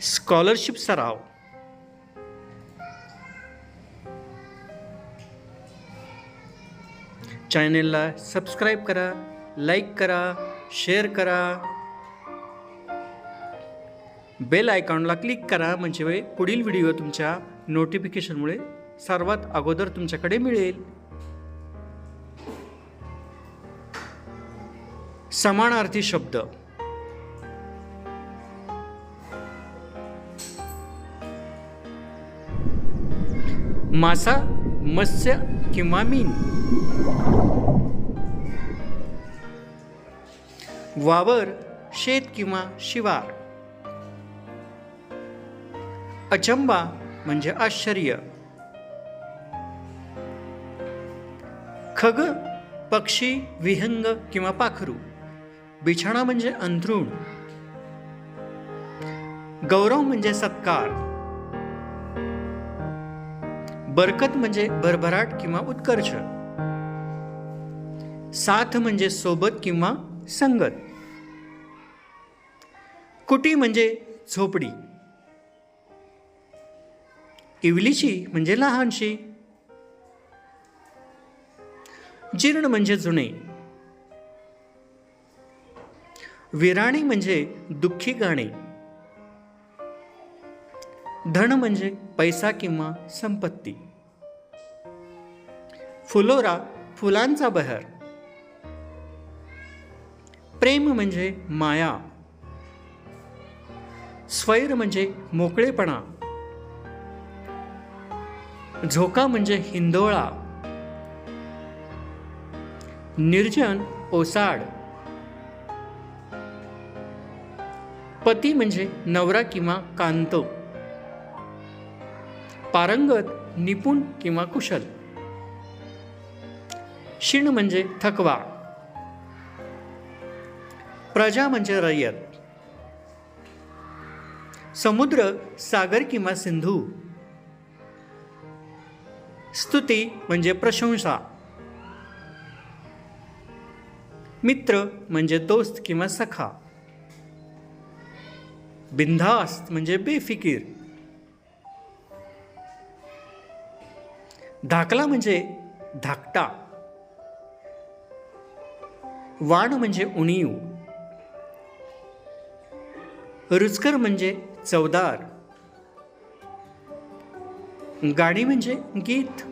Scholarship सराव. चॅनेलला subscribe करा लाईक करा शेअर करा. बेल आयकॉनला क्लिक करा म्हणजे पुढील व्हिडिओ तुमच्या नोटिफिकेशनमुळे सर्वात अगोदर तुमच्याकडे मिळेल. समानार्थी शब्द. मासा मत्स्य किंवा मीन. वावर शेत किंवा शिवार. अचंबा म्हणजे आश्चर्य. खग पक्षी विहंग किंवा पाखरू. बिछाणा म्हणजे अंथरूण. गौरव म्हणजे सत्कार. बरकत म्हणजे भरभराट किंवा उत्कर्ष. साथ म्हणजे सोबत किंवा संगत. कुटी म्हणजे झोपडी. इवलीची म्हणजे लहानशी. जीर्ण म्हणजे जुने. विराणी म्हणजे दुःखी गाणे. धन म्हणजे पैसा किंवा संपत्ती. फुलोरा फुलांचा बहर. प्रेम म्हणजे माया. स्वैर म्हणजे मोकळेपणा. झोका म्हणजे हिंदोळा. निर्जन ओसाड. पती म्हणजे नवरा किंवा कांत. पारंगत निपुण किंवा कुशल. शिण म्हणजे थकवा. प्रजा म्हणजे रयत. समुद्र सागर किंवा सिंधू. स्तुती म्हणजे प्रशंसा. मित्र म्हणजे दोस्त किंवा सखा. बिंधास्त म्हणजे बेफिकीर. धाकला म्हणजे धाकटा. वाण म्हणजे उणीव. रुचकर म्हणजे चवदार. गाणी म्हणजे गीत.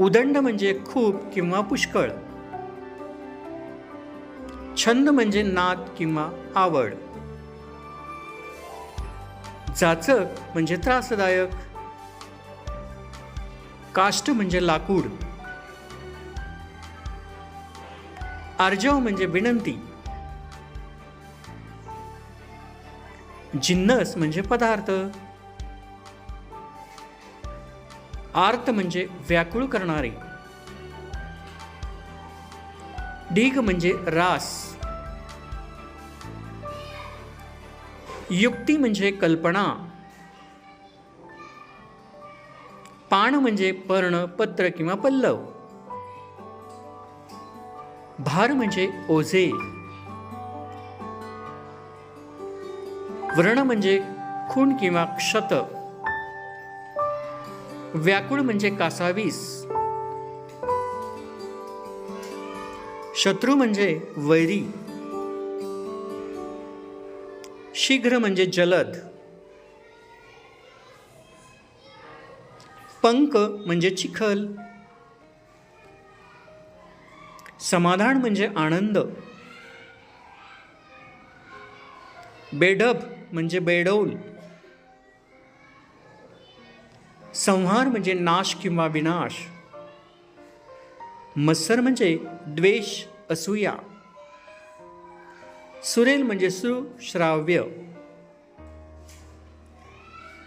उदंड म्हणजे खूप किंवा पुष्कळ. छंद म्हणजे नाद किंवा आवड. जाचक म्हणजे त्रासदायक. काष्ट म्हणजे लाकूड. आर्जव म्हणजे विनंती. जिन्नस म्हणजे पदार्थ. आर्त म्हणजे व्याकुळ करणारे. ढीग म्हणजे रास. युक्ती म्हणजे कल्पना. पाण म्हणजे पर्ण पत्र किंवा पल्लव. भार म्हणजे ओझे. व्रण म्हणजे खूण किंवा क्षत. व्याकुळ म्हणजे कासावीस. शत्रू म्हणजे वैरी. शीघ्र म्हणजे जलद. पंक म्हणजे चिखल. समाधान म्हणजे आनंद. बेडब म्हणजे बेडौल. संहार म्हणजे नाश किंवा विनाश. मत्सर म्हणजे द्वेष असूया. सुरेल म्हणजे सुश्राव्य.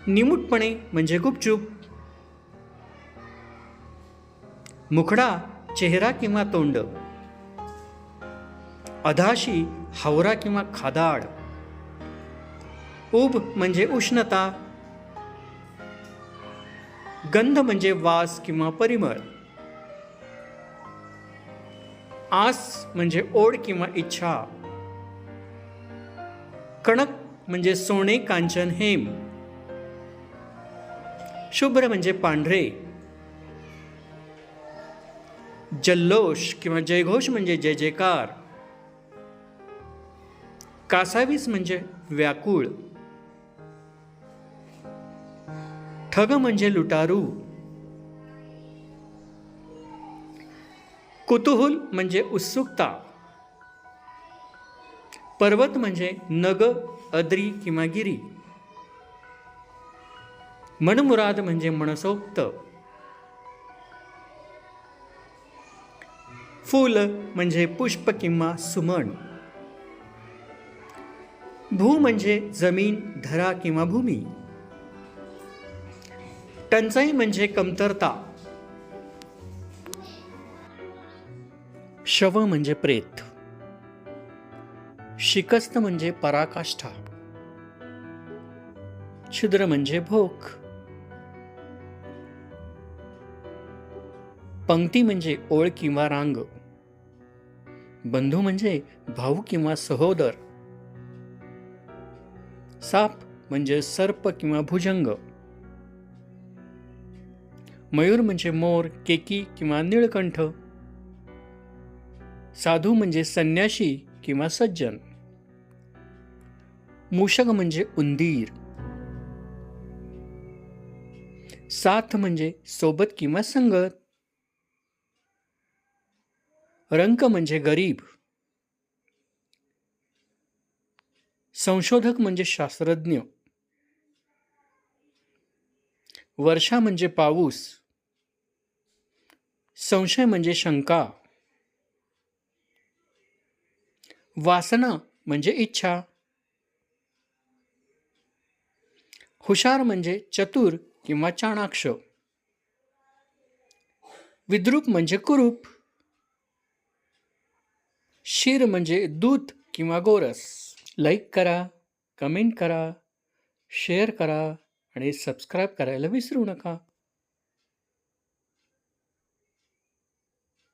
निमुटपणे म्हणजे गुपचूप. मुखडा चेहरा किंवा तोंड. अधाशी हावरा किंवा खादाड. उब म्हणजे उष्णता. गंध म्हणजे वास किंवा परिमळ. आस म्हणजे ओढ किंवा इच्छा. कणक म्हणजे सोने कांचन हेम. शुभ्र म्हणजे पांढरे. जल्लोष किंवा जयघोष म्हणजे जय जयकार. कासावीस म्हणजे व्याकुळ. ठग म्हणजे लुटारू. कुतुहूल म्हणजे उत्सुकता. पर्वत म्हणजे नग अद्री किंवा गिरी. मनमुराद म्हणजे मनसोक्त. फूल म्हणजे पुष्प किंवा सुमण भू म्हणजे जमीन धरा किंवा भूमी. टंचाई म्हणजे कमतरता. शव म्हणजे प्रेत. शिकस्त म्हणजे पराकाष्ठा. छिद्र म्हणजे भोक. पंक्ती म्हणजे ओळ किंवा रांग. बंधू म्हणजे भाऊ किंवा सहोदर. साप म्हणजे सर्प किंवा भुजंग. मयूर म्हणजे मोर केकी किंवा निळकंठ. साधू म्हणजे संन्याशी किंवा सज्जन. मूषक म्हणजे उंदीर. साथ म्हणजे सोबत किंवा संगत. रंक म्हणजे गरीब. संशोधक म्हणजे शास्त्रज्ञ. वर्षा म्हणजे पाऊस. संशय म्हणजे शंका. वासना म्हणजे इच्छा. हुशार म्हणजे चतुर किंवा चाणाक्ष. विद्रूप म्हणजे कुरूप. शीर म्हणजे दूध किंवा गोरस. लाईक करा कमेंट करा शेअर करा आणि सबस्क्राईब करायला विसरू नका.